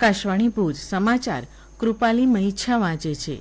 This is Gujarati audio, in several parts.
આકાશવાણી ભુજ, સમાચાર કૃપાલી મહિછા વાંચે છે.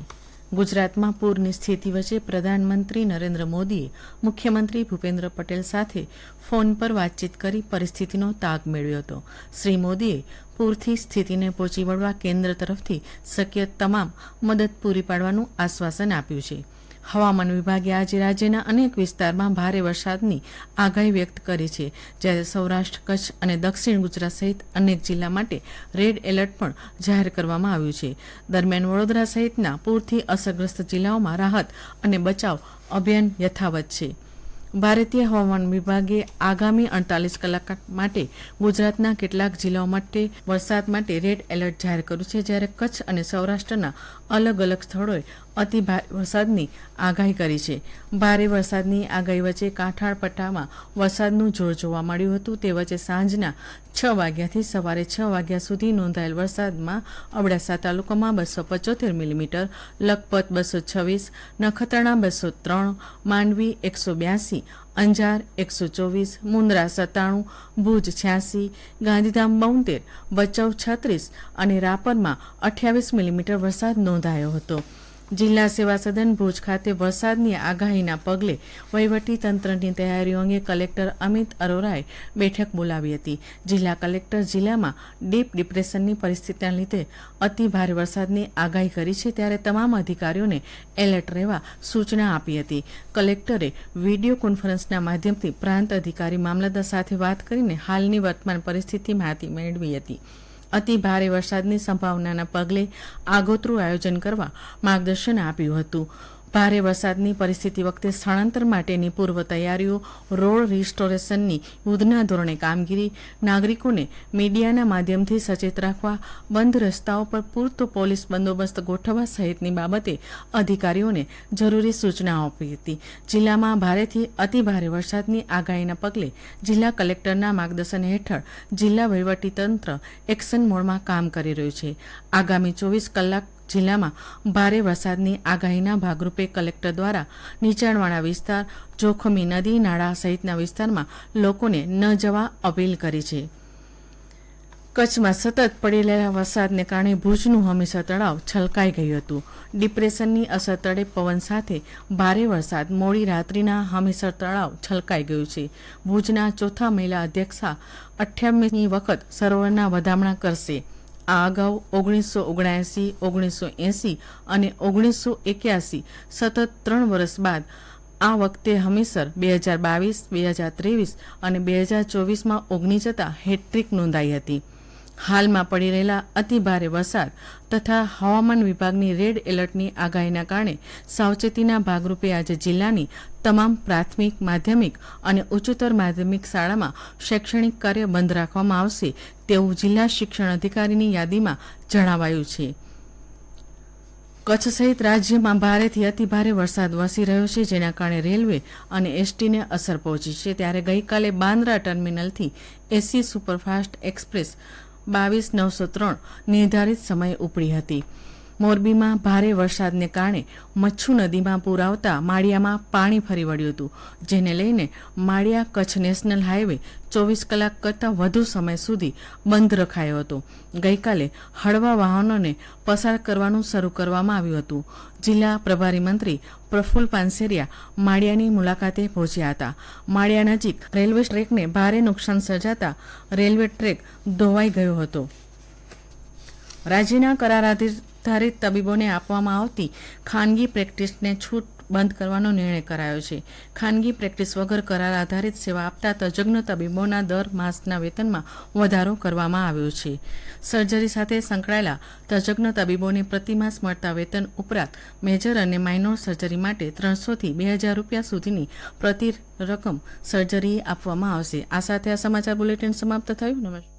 ગુજરાતમાં પૂરની સ્થિતિ વચ્ચે પ્રધાનમંત્રી નરેન્દ્ર મોદીએ મુખ્યમંત્રી ભૂપેન્દ્ર પટેલ સાથે ફોન પર વાતચીત કરી પરિસ્થિતિનો તાગ મેળવ્યો હતો. શ્રી મોદીએ પૂરથી સ્થિતિને પહોંચી વળવા કેન્દ્ર તરફથી શક્ય તમામ મદદ પૂરી પાડવાનું આશ્વાસન આપ્યું છે. હવામાન વિભાગે આજે રાજ્યના અનેક વિસ્તારમાં ભારે વરસાદની આગાહી વ્યક્ત કરી છે, જ્યારે સૌરાષ્ટ્ર, કચ્છ અને દક્ષિણ ગુજરાત સહિત અનેક જિલ્લા માટે રેડ એલર્ટ પણ જાહેર કરવામાં આવ્યું છે. દરમિયાન વડોદરા સહિતના પૂરથી અસરગ્રસ્ત જિલ્લાઓમાં રાહત અને બચાવ અભિયાન યથાવત છે. ભારતીય હવામાન વિભાગે આગામી અડતાલીસ કલાક માટે ગુજરાતના કેટલાક જિલ્લાઓ માટે વરસાદ માટે રેડ એલર્ટ જાહેર કર્યું છે, જ્યારે કચ્છ અને સૌરાષ્ટ્રના અલગ અલગ સ્થળોએ અતિ ભારે વરસાદની આગાહી કરી છે. ભારે વરસાદની આગાહી વચ્ચે કાંઠાળ પટ્ટામાં વરસાદનું જોર જોવા મળ્યું હતું. તે વચ્ચે સાંજના છ વાગ્યાથી સવારે છ વાગ્યા સુધી નોંધાયેલ વરસાદમાં અબડાસા તાલુકામાં બસો પચોતેર મિલીમીટર, લખપત બસો છવ્વીસ, નખત્રાણા બસો ત્રણ, માંડવી એકસો બ્યાસી, અંજાર એકસો ચોવીસ, મુન્દ્રા સત્તાણું, ભુજ છ્યાસી, ગાંધીધામ બોતેર, ભચાઉ છત્રીસ અને રાપરમાં અઠ્યાવીસ મિલીમીટર વરસાદ નોંધાયો હતો. જિલ્લા સેવા સદન ભુજ ખાતે વરસાદની આગાહીના પગલે વહીવટી તંત્રની તૈયારીઓ અંગે કલેક્ટર અમિત અરોરાએ બેઠક બોલાવી હતી. જિલ્લા કલેક્ટર જિલ્લામાં ડીપ ડિપ્રેશનની પરિસ્થિતિના લીધે અતિ ભારે વરસાદની આગાહી કરી છે ત્યારે તમામ અધિકારીઓને એલર્ટ રહેવા સૂચના આપી હતી. કલેક્ટરે વીડિયો કોન્ફરન્સના માધ્યમથી પ્રાંત અધિકારી મામલતદાર સાથે વાત કરીને હાલની વર્તમાન પરિસ્થિતિ માહિતી મેળવી હતી. અતિ ભારે વરસાદની સંભાવનાના પગલે આગોતરું આયોજન કરવા માર્ગદર્શન આપ્યું હતું. ભારે વરસાદની પરિસ્થિતિ વખતે સ્થળાંતર માટેની પૂર્વ તૈયારીઓ, રોડ રિસ્ટોરેશનની યુદ્ધના ધોરણે કામગીરી, નાગરિકોને મીડિયાના માધ્યમથી સચેત રાખવા, બંધ રસ્તાઓ પર પૂરતો પોલીસ બંદોબસ્ત ગોઠવવા સહિતની બાબતે અધિકારીઓને જરૂરી સૂચનાઓ આપી હતી. જિલ્લામાં ભારેથી અતિ ભારે વરસાદની આગાહીના પગલે જિલ્લા કલેક્ટરના માર્ગદર્શન હેઠળ જિલ્લા વહીવટીતંત્ર એક્શન મોડમાં કામ કરી રહ્યું છે. આગામી ચોવીસ કલાક જિલ્લામાં ભારે વરસાદની આગાહીના ભાગરૂપે કલેક્ટર દ્વારા નીચાણવાળા વિસ્તાર, જોખમી નદી, નાળા સહિતના વિસ્તારમાં લોકોને ન જવા અપીલ કરી છે. કચ્છમાં સતત પડી રહેલા વરસાદને કારણે ભુજનું હમીસર તળાવ છલકાઈ ગયું હતું. ડિપ્રેશનની અસર તળે પવન સાથે ભારે વરસાદ મોડી રાત્રિના હમીસર તળાવ છલકાઈ ગયું છે. ભુજના ચોથા મહિલા અધ્યક્ષા અઠ્યાવીસમી વખત સરોવરના વધામણા કરશે. આ અગાઉ ઓગણીસો ઓગણએંસી ઓગણીસો એંસી અને ઓગણીસો એક્યાસી સતત ત્રણ વર્ષ બાદ. આ વખતે હમીસર બે હજાર બાવીસ, બે હજાર ત્રેવીસ અને બે હજાર ચોવીસમાં ઓગણી જતાં હેટ્રિક નોંધાઈ હતી. હાલમાં પડી રહેલા અતિ ભારે વરસાદ તથા હવામાન વિભાગની રેડ એલર્ટની આગાહીના કારણે સાવચેતીના ભાગરૂપે આજે જિલ્લાની તમામ પ્રાથમિક, માધ્યમિક અને ઉચ્ચતર માધ્યમિક શાળામાં શૈક્ષણિક કાર્ય બંધ રાખવામાં આવશે તેવું જિલ્લા શિક્ષણ અધિકારીની યાદીમાં જણાવાયું છે. કચ્છ સહિત રાજ્યમાં ભારેથી અતિભારે વરસાદ વરસી રહ્યો છે, જેના કારણે રેલવે અને એસટીને અસર પહોંચી છે. ત્યારે ગઈકાલે બાંદ્રા ટર્મિનલથી એસી સુપરફાસ્ટ એક્સપ્રેસ બાવીસ નવસો ત્રણ નિર્ધારિત સમયે ઉપડી હતી. મોરબીમાં ભારે વરસાદને કારણે મચ્છુ નદીમાં પૂર આવતા માળિયામાં પાણી ફરી વળ્યું હતું, જેને લઈને માળિયા કચ્છ નેશનલ હાઈવે ચોવીસ કલાક કરતાં વધુ સમય સુધી બંધ રખાયો હતો. ગઈકાલે હળવા વાહનોને પસાર કરવાનું શરૂ કરવામાં આવ્યું હતું. જિલ્લા પ્રભારી મંત્રી પ્રફુલ પાનસેરિયા માળિયાની મુલાકાતે પહોંચ્યા હતા. માળિયા નજીક રેલવે ટ્રેકને ભારે નુકસાન સર્જાતા રેલવે ટ્રેક ધોવાઈ ગયો હતો. રાજ્યના કરાર આધારિત તબીબોને આપવામાં આવતી ખાનગી પ્રેક્ટિસને છૂટ બંધ કરવાનો નિર્ણય કરાયો છે. ખાનગી પ્રેક્ટિસ વગર કરાર આધારિત સેવા આપતા તજજ્ઞ તબીબોના દર માસના વેતનમાં વધારો કરવામાં આવ્યો છે. સર્જરી સાથે સંકળાયેલા તજજ્ઞ તબીબોને પ્રતિમાસ મળતા વેતન ઉપરાંત મેજર અને માઇનોર સર્જરી માટે ત્રણસોથી બે હજાર રૂપિયા સુધીની પ્રતિ રકમ સર્જરી આપવામાં આવશે. આ સાથે આ સમાચાર બુલેટિન સમાપ્ત થયું. નમસ્કાર.